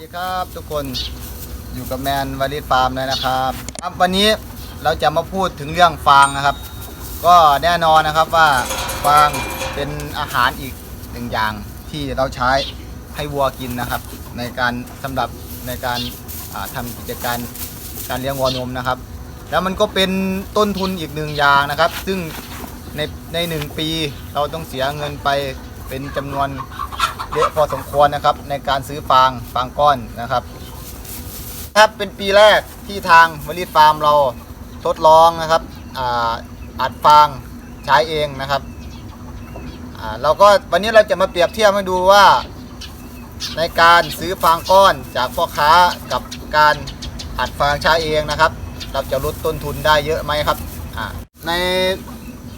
ดีครับทุกคนอยู่กับแมนวาริสฟาร์มเลยนะครับครับวันนี้เราจะมาพูดถึงเรื่องฟางนะครับ ก็แน่นอนนะครับว่าฟางเป็นอาหารอีกหนึ่งอย่างที่เราใช้ให้วัวกินนะครับ ในการสำหรับในการอ่าทำกิจการการเลี้ยงวัวนมนะครับ แล้วมันก็เป็นต้นทุนอีกหนึ่งอย่างนะครับ ซึ่งในในหนึ่งปีเราต้องเสียเงินไปเป็นจำนวน เยอะพอสมควรนะครับในการซื้อฟางฟางก้อนนะครับครับเป็นปีแรกที่ทางมริฟาร์มเราทดลองนะครับอาอัดฟางใช้เองนะครับเราก็วันนี้เราจะมาเปรียบเทียบให้ดูว่า ในการซื้อฟางก้อนจากพ่อค้ากับการอัดฟางใช้เองนะครับ เราจะลดต้นทุนได้เยอะไหมครับใน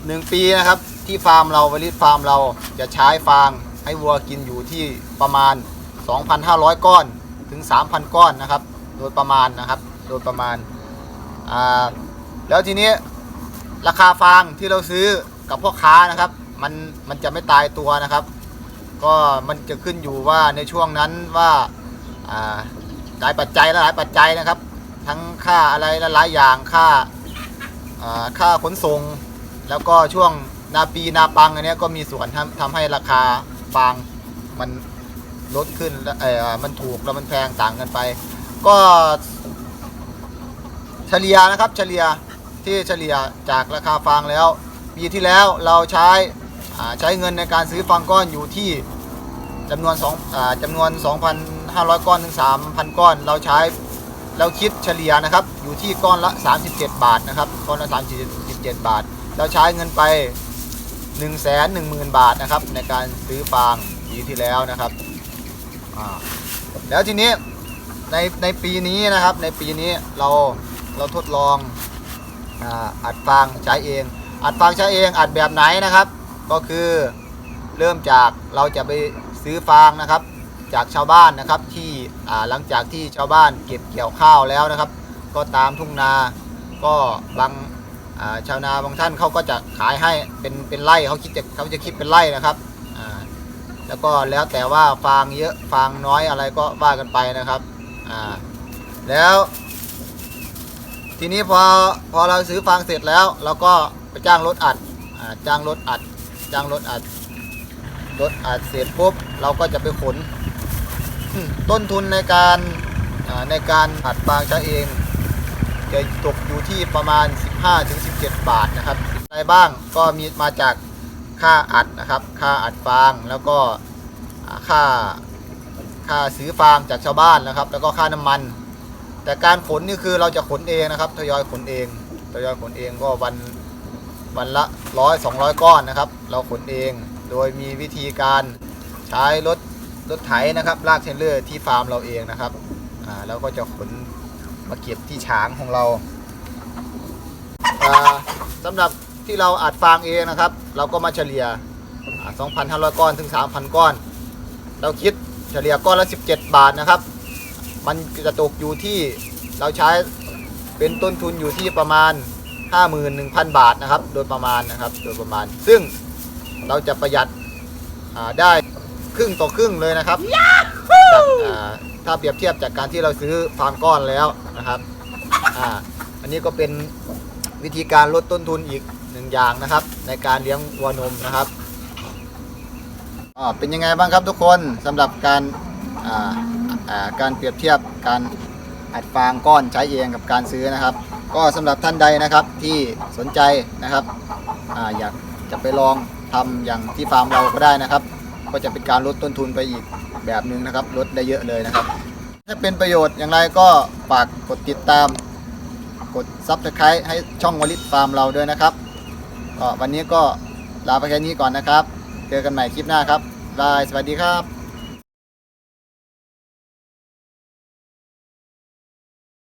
หนึ่งปีนะครับที่ฟาร์มเราวลิตฟาร์มเราจะใช้ฟาง ให้วัวกินอยู่ที่ประมาณ 2,500 ก้อนถึง 3,000 ก้อนนะครับ โดยประมาณนะครับ โดยประมาณอ่าแล้วทีนี้ราคาฟางที่เราซื้อกับพ่อค้านะครับ มันมันจะไม่ตายตัวนะครับ ก็มันจะขึ้นอยู่ว่าในช่วงนั้นว่าอ่าหลายปัจจัยและหลายปัจจัยนะครับ ทั้งค่าอะไรหลายอย่างค่าอ่าค่าขนส่ง แล้วก็ช่วงนาปีนาปังอันนี้ก็มีส่วนทำทำให้ราคา ฟางมันลดขึ้นและเออมันถูกแล้วมันแพงต่างกันไป ก็เฉลี่ยนะครับเฉลี่ยที่เฉลี่ยจากราคาฟางแล้วปีที่แล้วเราใช้ใช้เงินในการซื้อฟางก้อนอยู่ที่จำนวนสองจำนวน 2,500 ก้อนถึง 3,000 ก้อน เราใช้เราคิดเฉลี่ยนะครับอยู่ที่ก้อนละ 37 บาทนะครับก้อนละ 37 บาท เราใช้เงินไป 1 1 0 0 0 0 บาทนะครับ ในการซื้อฟางปีที่แล้วนะครับแล้วทีนี้ในในปีนี้นะครับ ในปีนี้เราเราทดลองอัดฟางใช้เอง อัดฟางใช้เองอัดแบบไหนนะครับ ก็คือเริ่มจากเราจะไปซื้อฟางนะครับ จากชาวบ้านนะครับที่หลังจากที่ชาวบ้านเก็บเกี่ยวข้าวแล้วนะครับ ก็ตามทุ่งนาก็บาง ชาวนาบางท่านเขาก็จะขายให้เป็นเป็นไร่เขาคิดจะเขาจะคิดเป็นไร่นะครับแล้วก็แล้วแต่ว่าฟางเยอะฟางน้อยอะไรก็ว่ากันไปนะครับแล้ว ทีนี้พอพอเราซื้อฟางเสร็จแล้วเราก็ไปจ้างรถอัดอจ้างรถอัด จ้างรถอัดรถอัดเสร็จปุ๊บเราก็จะไปขนต้นทุนในการในการอัดฟางใช้เอง จะตกอยู่ที่ประมาณ 15-17 บาทนะครับอะไรบ้างก็มีมาจากค่าอัดนะครับ ค่าอัดฟางแล้วก็ค่าค่าซื้อฟางจากชาวบ้านนะครับ แล้วก็ค่าน้ำมัน แต่การขนนี่คือเราจะขนเองนะครับทยอยขนเองทยอยขนเองก็วันวันละร้อยสองร้อยก้อนนะครับ เราขนเองโดยมีวิธีการใช้รถรถไถนะครับลากเทรลเลอร์ที่ฟาร์มเราเองนะครับอ่าแล้วก็จะขน มาเก็บที่ฉางของเราอ่าสำหรับที่เราอัดฟางเองนะครับ เราก็มาเฉลี่ยอ่า2,500 ก้อนถึง 3,000 ก้อน เราคิดเฉลี่ยก้อนละ 17 บาทนะครับ มันจะตกอยู่ที่เราใช้เป็นต้นทุนอยู่ที่ประมาณ 51,000 บาทนะครับ โดยประมาณนะครับโดยประมาณ ซึ่งเราจะประหยัดอ่าได้ครึ่งต่อครึ่งเลยนะครับจากอ่า ถ้าเปรียบเทียบจากการที่เราซื้อฟางก้อนแล้วนะครับอ่าอันนี้ก็เป็นวิธีการลดต้นทุนอีกหนึ่งอย่างนะครับ ในการเลี้ยงวัวนมนะครับอ่าเป็นยังไงบ้างครับทุกคนสำหรับการอ่าอ่าการเปรียบเทียบการอัดฟางก้อนใช้เองกับการซื้อนะครับ ก็สำหรับท่านใดนะครับที่สนใจนะครับอาอยากจะไปลองทำอย่างที่ฟาร์มเราก็ได้นะครับ ก็จะเป็นการลดต้นทุนไปอีก แบบหนึ่งนะครับลดได้เยอะเลยนะครับ ถ้าเป็นประโยชน์อย่างไรก็ฝากกดติดตาม กดซับสไครต์ให้ช่องวลิตฟาร์มเราด้วยนะครับก็วันนี้ก็ลาไปแค่นี้ก่อนนะครับ เจอกันใหม่คลิปหน้าครับบายสวัสดีครับ